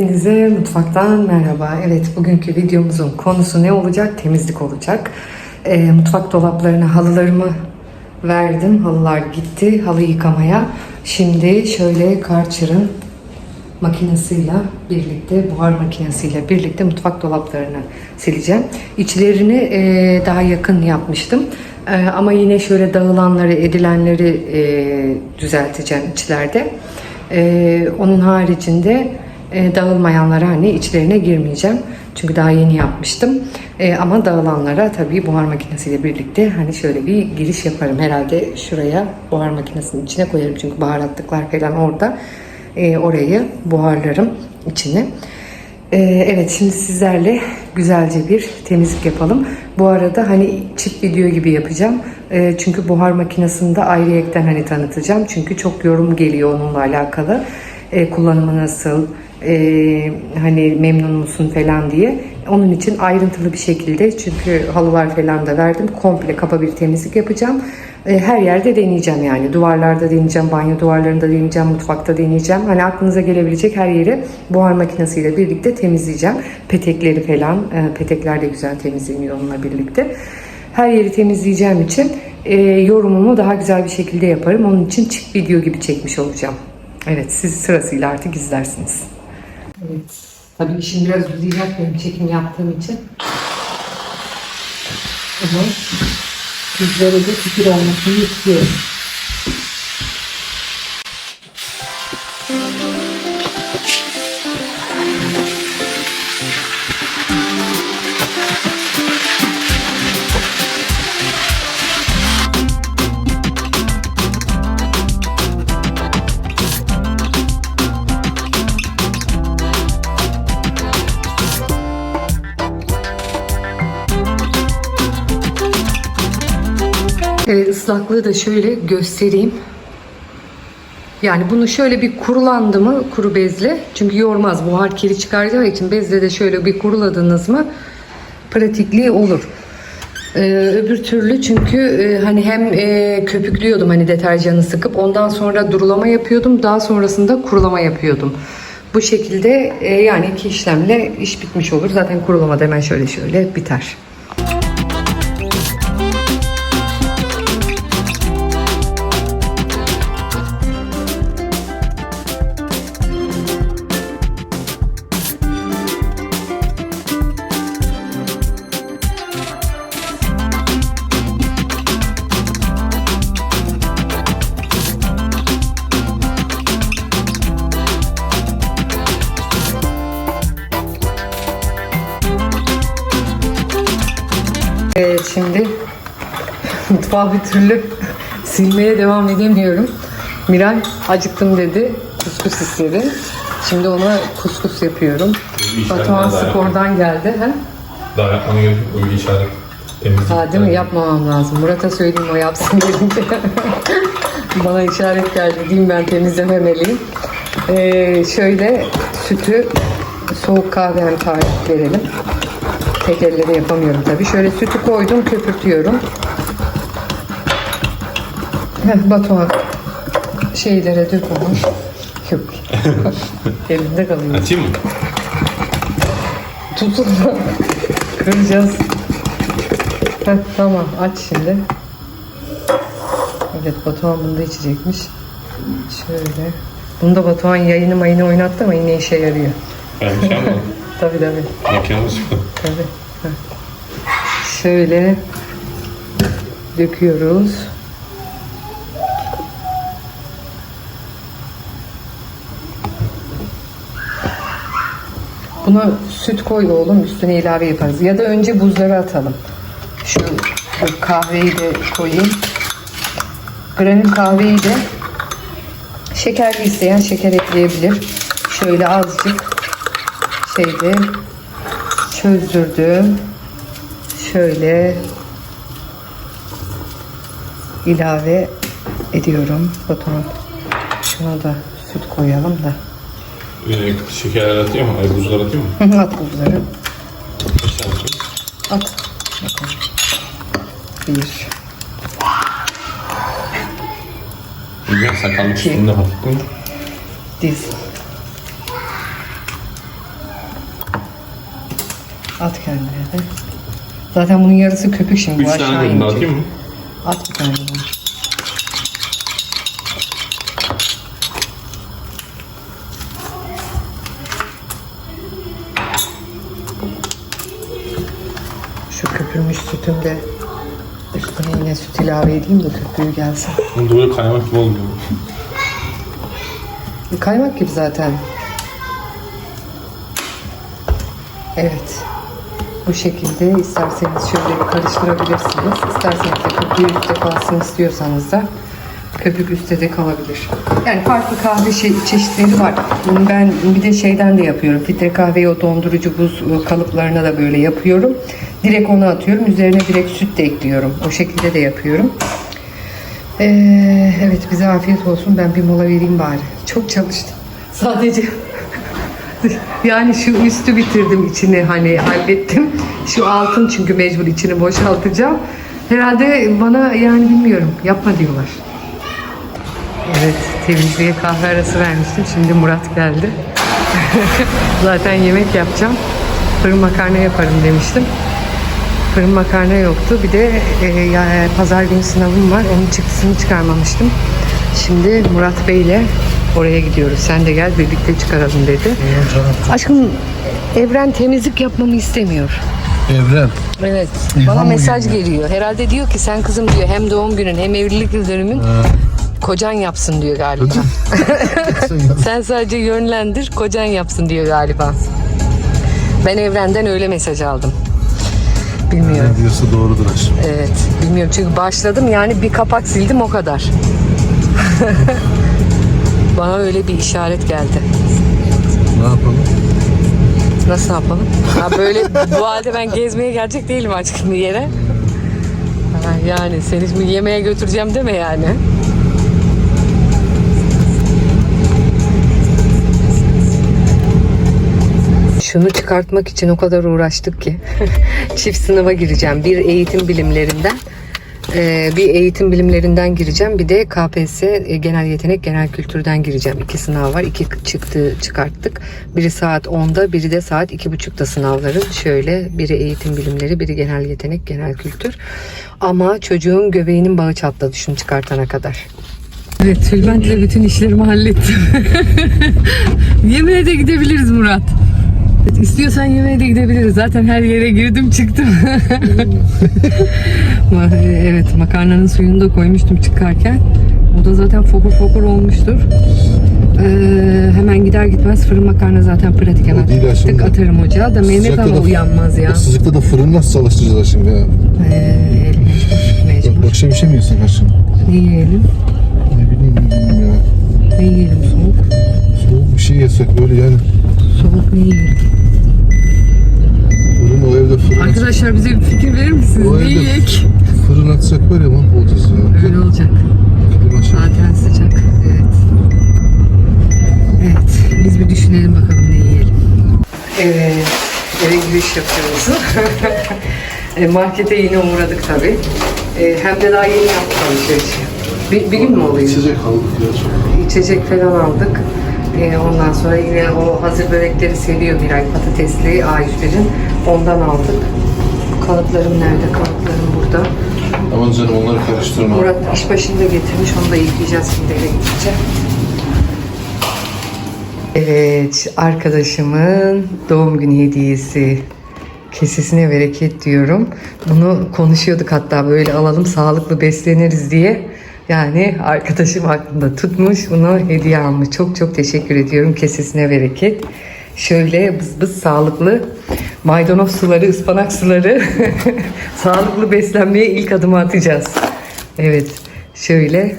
Hepinize mutfaktan merhaba. Evet bugünkü videomuzun konusu ne olacak? Temizlik olacak. Ee, mutfak dolaplarına halılarımı verdim. Halılar gitti halı yıkamaya. Şimdi şöyle Karcher'ın makinesiyle birlikte, buhar makinesiyle birlikte mutfak dolaplarını sileceğim. İçlerini e, daha yakın yapmıştım. E, ama yine şöyle dağılanları, edilenleri e, düzelteceğim içlerde. E, onun haricinde e, dağılmayanlara hani içlerine girmeyeceğim. Çünkü daha yeni yapmıştım. E, ama dağılanlara tabii buhar makinesiyle birlikte hani şöyle bir giriş yaparım. Herhalde şuraya buhar makinesinin içine koyarım. Çünkü baharatlıklar falan orada. E, orayı buharlarım içine. E, evet şimdi sizlerle güzelce bir temizlik yapalım. Bu arada hani çift video gibi yapacağım. E, çünkü buhar makinesinde ayrıyetten hani tanıtacağım. Çünkü çok yorum geliyor onunla alakalı. E, kullanımı nasıl, e, hani memnun musun falan diye. Onun için ayrıntılı bir şekilde çünkü halılar falan da verdim. Komple kaba bir temizlik yapacağım. E, her yerde deneyeceğim yani. Duvarlarda deneyeceğim, banyo duvarlarında deneyeceğim, mutfakta deneyeceğim. Hani aklınıza gelebilecek her yeri buhar makinesiyle birlikte temizleyeceğim. Petekleri falan, e, petekler de güzel temizleniyor onunla birlikte. Her yeri temizleyeceğim için e, yorumumu daha güzel bir şekilde yaparım. Onun için çift video gibi çekmiş olacağım. Evet, siz sırasıyla artık izlersiniz. Evet, tabii işim biraz uzayacak benim çekim yaptığım için. Ama sizlere de fikir olmasını istiyorum. Evet, ıslaklığı da şöyle göstereyim. Yani bunu şöyle bir kurulandı mı kuru bezle çünkü yormaz buhar kiri çıkaracağı için bezle de şöyle bir kuruladınız mı pratikliği olur. Ee, öbür türlü çünkü e, hani hem e, köpüklüyordum hani deterjanı sıkıp ondan sonra durulama yapıyordum daha sonrasında kurulama yapıyordum. Bu şekilde e, yani iki işlemle iş bitmiş olur. Zaten kurulama da hemen şöyle şöyle biter. Mutfağı bir türlü silmeye devam edemiyorum. Miray acıktım dedi. Kuskus istedi. Şimdi ona kuskus yapıyorum. Batuhan spordan geldi. He? Daha yapmana gerek yok. İşaret temizlik. Ha, değil mi? Yapmamam lazım. Murat'a söyleyeyim o yapsın dedim ki. Bana işaret geldi. Diyeyim ben temizlememeliyim. Ee, şöyle sütü soğuk kahve hem tarif verelim. Tek elle de yapamıyorum tabii. Şöyle sütü koydum, köpürtüyorum. Heh, Batuhan şeylere dök onu. Yok. Elimde kalıyor. Açayım mı? Tutun da kıracağız. Heh, tamam aç şimdi. Evet Batuhan bunu da içecekmiş. Şöyle. Bunda Batuhan yayını mayını oynattı ama yine işe yarıyor. Ben bir şey yapmadım. Tabii tabii. Makinamız yok. tabii. Heh. Şöyle döküyoruz. Buna süt koy oğlum üstüne ilave yaparız. Ya da önce buzları atalım. Şu, kahveyi de koyayım. Granül kahveyi de şekerli isteyen şeker ekleyebilir. Şöyle azıcık şeyde çözdürdüm. Şöyle ilave ediyorum. Batuhan şuna da süt koyalım da. Ee, şekerler atıyor mu? Ay buzlar atıyor mu? At buzları. Tane atıyor? At. Bakalım. Bir. Bilmiyorum sakallık üstünde hafif mi? Diz. At kendine de. Zaten bunun yarısı köpük şimdi. 3 bu aşağı tane dedim inecek. atayım mı? At bir tane bunu. Şu köpürmüş sütün de üstüne yine süt ilave edeyim de köpüğü gelsin. Bunda böyle kaymak gibi olmuyor. Kaymak gibi zaten. Evet. Bu şekilde isterseniz şöyle bir karıştırabilirsiniz. İsterseniz de köpüğü üstte kalsın istiyorsanız da köpük üstte de kalabilir. Yani farklı kahve şey, çeşitleri var. Ben bir de şeyden de yapıyorum. Filtre kahveyi o dondurucu buz e, kalıplarına da böyle yapıyorum. Direkt onu atıyorum. Üzerine direkt süt de ekliyorum. O şekilde de yapıyorum. Ee, evet bize afiyet olsun. Ben bir mola vereyim bari. Çok çalıştım. Sadece yani şu üstü bitirdim içini hani hallettim. Şu altın çünkü mecbur içini boşaltacağım. Herhalde bana yani bilmiyorum yapma diyorlar. Evet temizliğe kahve arası vermiştim. Şimdi Murat geldi. Zaten yemek yapacağım. Fırın makarna yaparım demiştim. Fırın makarna yoktu. Bir de e, ya, pazar günü sınavım var. Onun çıktısını çıkarmamıştım. Şimdi Murat Bey'le oraya gidiyoruz. Sen de gel birlikte çıkaralım dedi. Aşkım Evren temizlik yapmamı istemiyor. Evren. Evet. İlham Bana mı mesaj geliyor? geliyor. Herhalde diyor ki sen kızım diyor hem doğum günün hem evlilik yıl dönümün kocan yapsın diyor galiba. sen sadece yönlendir kocan yapsın diyor galiba. Ben Evren'den öyle mesaj aldım. Bilmiyorum. Ne diyorsa doğrudur aşkım. Evet. Bilmiyorum çünkü başladım yani bir kapak sildim o kadar. Bana öyle bir işaret geldi. Ne yapalım? Nasıl yapalım? Ha böyle bu halde ben gezmeye gelecek değilim aşkım bir yere. Ha, yani seni şimdi yemeğe götüreceğim deme yani. Şunu çıkartmak için o kadar uğraştık ki. Çift sınıfa gireceğim. Bir eğitim bilimlerinden ee, bir eğitim bilimlerinden gireceğim. Bir de KPSS e, genel yetenek genel kültürden gireceğim. İki sınav var. İki çıktı çıkarttık. Biri saat 10'da, biri de saat 2.30'da sınavların. Şöyle biri eğitim bilimleri, biri genel yetenek genel kültür. Ama çocuğun göbeğinin bağı çatladı şunu çıkartana kadar. Evet, tülbentle bütün işlerimi hallettim. Yemeğe de gidebiliriz Murat. İstiyorsan yemeğe de gidebiliriz. Zaten her yere girdim çıktım. Evet makarnanın suyunu da koymuştum çıkarken. O da zaten fokur fokur olmuştur. Ee, hemen gider gitmez fırın makarna zaten pratik hemen. Tık atarım ocağa da Mehmet ama da- uyanmaz ya. Sıcakta da fırını nasıl çalıştıracağız aşkım ya? Ee, mecbur. Bak, bir şey mi yiyorsun aşkım? Ne yiyelim? Ne bileyim, bilmiyorum ya. Ne yiyelim soğuk? Soğuk bir şey yesek böyle yani. Soğuk ne yiyelim? O evde fırın Arkadaşlar bize bir fikir verir misiniz? O Ne evde- yiyek? Fırın atsak var ya mahvolacağız ya. Öyle olacak. Klima şey. Zaten sıcak. Evet. Evet. Biz bir düşünelim bakalım ne yiyelim. Evet. Eve giriş yapıyoruz. E, Markete yine uğradık tabii. E, Hem de daha yeni yaptık alışverişi. Bir, bir gün mü oluyor? İçecek aldık ya çok. İçecek falan aldık. E, ondan sonra yine o hazır börekleri seviyor Miray patatesli A101'in. Ondan aldık. Kalıplarım nerede? Kalıplarım burada. Aman canım onları karıştırma. Murat iş başında getirmiş. Onu da yıkayacağız şimdi eve gidince. Evet, arkadaşımın doğum günü hediyesi. Kesesine bereket diyorum. Bunu konuşuyorduk hatta böyle alalım sağlıklı besleniriz diye. Yani arkadaşım aklında tutmuş bunu hediye almış. Çok çok teşekkür ediyorum. Kesesine bereket. Şöyle bız bız sağlıklı maydanoz suları, ıspanak suları sağlıklı beslenmeye ilk adımı atacağız. Evet, şöyle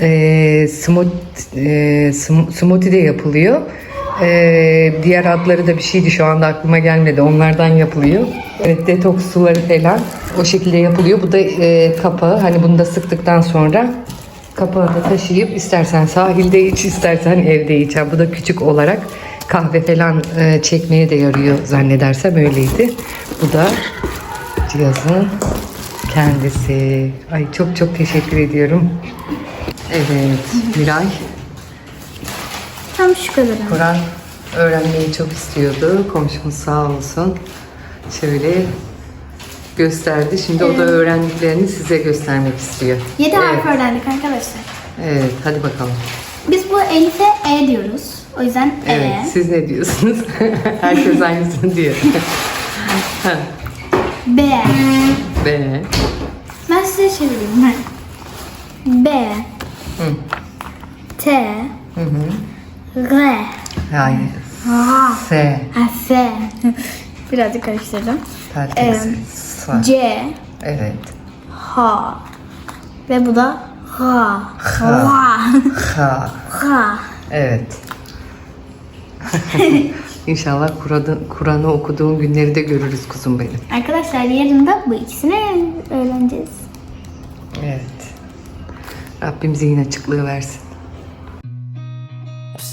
e, smooth, e, sm- smoothie de yapılıyor. E, diğer adları da bir şeydi şu anda aklıma gelmedi. Onlardan yapılıyor. Evet, detoks suları falan o şekilde yapılıyor. Bu da e, kapağı. Hani bunu da sıktıktan sonra kapağını taşıyıp istersen sahilde iç, istersen evde iç. Bu da küçük olarak kahve falan e, çekmeye de yarıyor zannedersem öyleydi. Bu da cihazın kendisi. Ay çok çok teşekkür ediyorum. Evet, Miray, Tam şu kadar. Kur'an öğrenmeyi çok istiyordu. Komşumuz sağ olsun. Şöyle gösterdi. Şimdi o da öğrendiklerini size göstermek istiyor. 7 evet. harf öğrendik arkadaşlar. Evet, hadi bakalım. Biz bu Elif'e E diyoruz. O yüzden Evet, E. siz ne diyorsunuz? Herkes aynısını diyor. B. B. Ben size çevireyim. Ben. B. T. R. Hayır. A. S. Ha, S. Birazcık karıştırdım. Tertemiz. Em, S. C. Evet. H. Ve bu da H. H. H. H. Evet. İnşallah Kur'an'ı Kur'an'ı okuduğun günleri de görürüz kuzum benim. Arkadaşlar yarın da bu ikisini öğreneceğiz. Evet. Rabbim zihin açıklığı versin.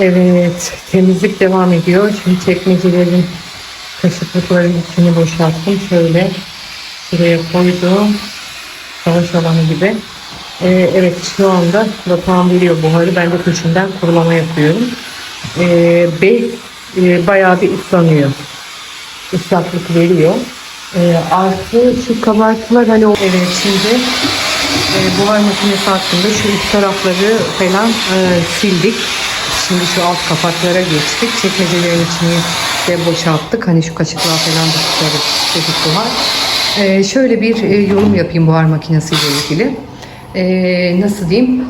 Evet, temizlik devam ediyor. Şimdi çekmecelerin kaşıklıkların içini boşalttım. Şöyle şuraya koydum. Savaş alanı gibi. Ee, evet, şu anda batağım veriyor buharı. Ben de peşinden kurulama yapıyorum. Ee, bez e, bayağı bir ıslanıyor. Islaklık veriyor. Ee, artı şu kabartılar hani o... Evet, şimdi e, buhar makinesi hakkında şu üst tarafları falan e, sildik. Şimdi şu alt kapaklara geçtik. Çekmecelerin içini de boşalttık. Hani şu kaşıklar falan da tutarız dedik buhar. E, şöyle bir e, yorum yapayım buhar makinesiyle ilgili. E, nasıl diyeyim?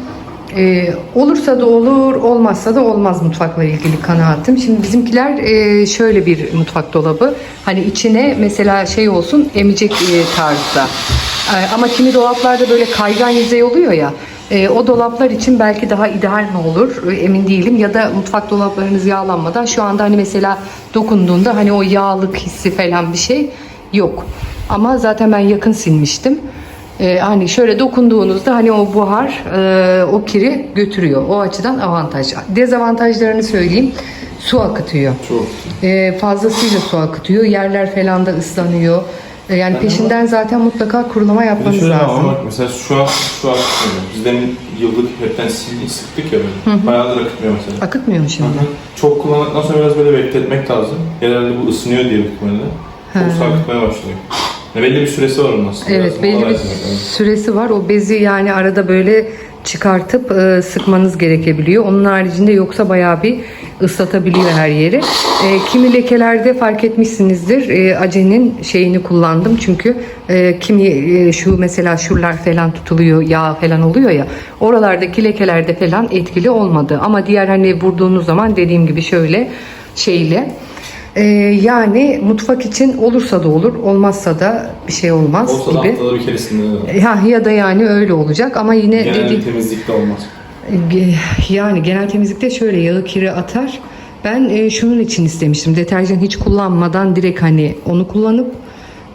E, olursa da olur, olmazsa da olmaz mutfakla ilgili kanaatim. Şimdi bizimkiler e, şöyle bir mutfak dolabı. Hani içine mesela şey olsun emecek e, tarzda. E, ama kimi dolaplarda böyle kaygan yüzey oluyor ya. E, o dolaplar için belki daha ideal mi olur e, emin değilim. Ya da mutfak dolaplarınız yağlanmadan şu anda hani mesela dokunduğunda hani o yağlık hissi falan bir şey yok. Ama zaten ben yakın silmiştim. Ee, hani şöyle dokunduğunuzda hani o buhar e, o kiri götürüyor. O açıdan avantaj. Dezavantajlarını söyleyeyim. Su akıtıyor. Çok. Ee, fazlasıyla su akıtıyor. Yerler falan da ıslanıyor. Ee, yani peşinden zaten mutlaka kurulama Bir de yapmanız şöyle ama lazım. bak mesela şu an şu an akıtmıyor. Biz demin yıllık hepten sildik sıktık ya böyle. Bayağıdır akıtmıyor mesela. Akıtmıyor mu şimdi? Hı hı. Çok kullandıktan sonra biraz böyle bekletmek lazım. Genelde bu ısınıyor diye. Çok su akıtmaya başlıyor. Yani belli bir süresi var onun aslında. Evet Biraz belli bir vermek lazım. süresi var. O bezi yani arada böyle çıkartıp e, sıkmanız gerekebiliyor. Onun haricinde yoksa bayağı bir ıslatabiliyor her yeri. E, kimi lekelerde fark etmişsinizdir. E, acenin şeyini kullandım çünkü e, kimi e, şu mesela şuralar falan tutuluyor, yağ falan oluyor ya. Oralardaki lekelerde falan etkili olmadı. Ama diğer hani vurduğunuz zaman dediğim gibi şöyle şeyle e, yani mutfak için olursa da olur, olmazsa da bir şey olmaz Olsa da gibi. haftada bir keresinde de. Ha, ya da yani öyle olacak ama yine Genel dedi, bir temizlikte olmaz. Ge- yani genel temizlikte şöyle yağı kiri atar. Ben e, şunun için istemiştim. Deterjan hiç kullanmadan direkt hani onu kullanıp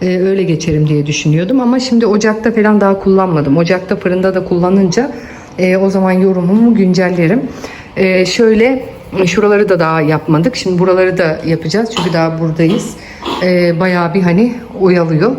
e, öyle geçerim diye düşünüyordum. Ama şimdi ocakta falan daha kullanmadım. Ocakta fırında da kullanınca e, o zaman yorumumu güncellerim. E, şöyle şuraları da daha yapmadık. Şimdi buraları da yapacağız. Çünkü daha buradayız. E, bayağı bir hani oyalıyor.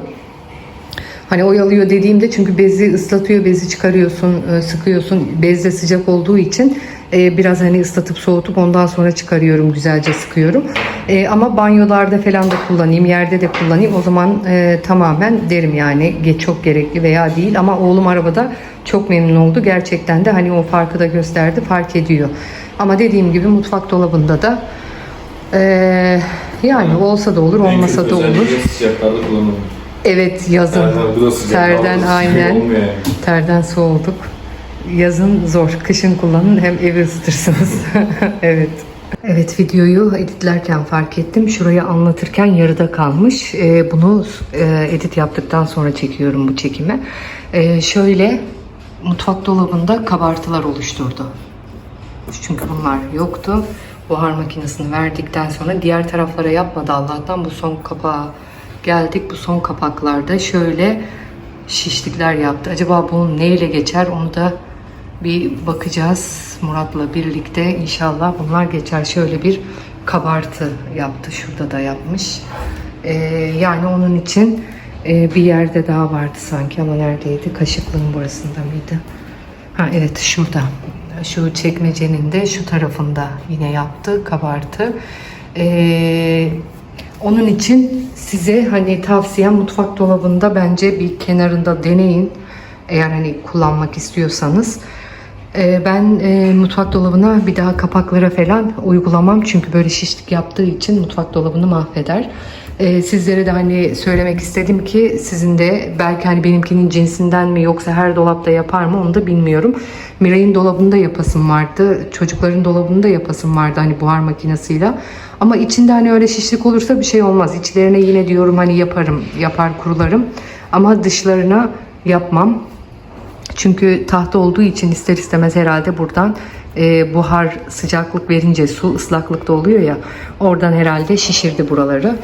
Hani oyalıyor dediğimde çünkü bezi ıslatıyor, bezi çıkarıyorsun, e, sıkıyorsun. Bez de sıcak olduğu için e, biraz hani ıslatıp soğutup ondan sonra çıkarıyorum, güzelce sıkıyorum. E, Ama banyolarda falan da kullanayım, yerde de kullanayım. O zaman tamamen derim yani çok gerekli veya değil. Ama oğlum arabada çok memnun oldu. Gerçekten de hani o farkı da gösterdi, fark ediyor. Ama dediğim gibi mutfak dolabında da yani olsa da olur, olmasa da olur. sıcaklarda kullanılır. Evet yazın. Terden, bu da sıcak. Terden Daha aynen. Olmuyor yani. Terden soğuduk. Yazın zor. Kışın kullanın hem evi ısıtırsınız. evet. Evet videoyu editlerken fark ettim. Şurayı anlatırken yarıda kalmış. Ee, bunu e, edit yaptıktan sonra çekiyorum bu çekimi. Ee, şöyle mutfak dolabında kabartılar oluşturdu. Çünkü bunlar yoktu. buhar makinesini verdikten sonra diğer taraflara yapmadı Allah'tan bu son kapağa geldik. Bu son kapaklarda şöyle şişlikler yaptı. Acaba bu neyle geçer onu da bir bakacağız Murat'la birlikte. İnşallah bunlar geçer. Şöyle bir kabartı yaptı. Şurada da yapmış. Ee, yani onun için e, bir yerde daha vardı sanki ama neredeydi? Kaşıklığın burasında mıydı? Ha evet şurada. Şu çekmecenin de şu tarafında yine yaptı kabartı. Ee, onun için size hani tavsiyem mutfak dolabında bence bir kenarında deneyin. Eğer hani kullanmak istiyorsanız. Ee, ben e, mutfak dolabına bir daha kapaklara falan uygulamam. Çünkü böyle şişlik yaptığı için mutfak dolabını mahveder. Ee, sizlere de hani söylemek istedim ki sizin de belki hani benimkinin cinsinden mi yoksa her dolapta yapar mı onu da bilmiyorum. Miray'ın dolabında yapasım vardı. Çocukların dolabında yapasım vardı hani buhar makinesiyle. Ama içinde hani öyle şişlik olursa bir şey olmaz. İçlerine yine diyorum hani yaparım, yapar kurularım. Ama dışlarına yapmam. Çünkü tahta olduğu için ister istemez herhalde buradan e, buhar sıcaklık verince su ıslaklıkta oluyor ya oradan herhalde şişirdi buraları.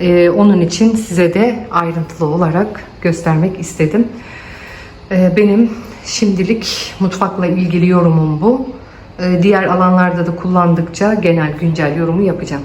E, onun için size de ayrıntılı olarak göstermek istedim. E, benim şimdilik mutfakla ilgili yorumum bu. E, diğer alanlarda da kullandıkça genel güncel yorumu yapacağım.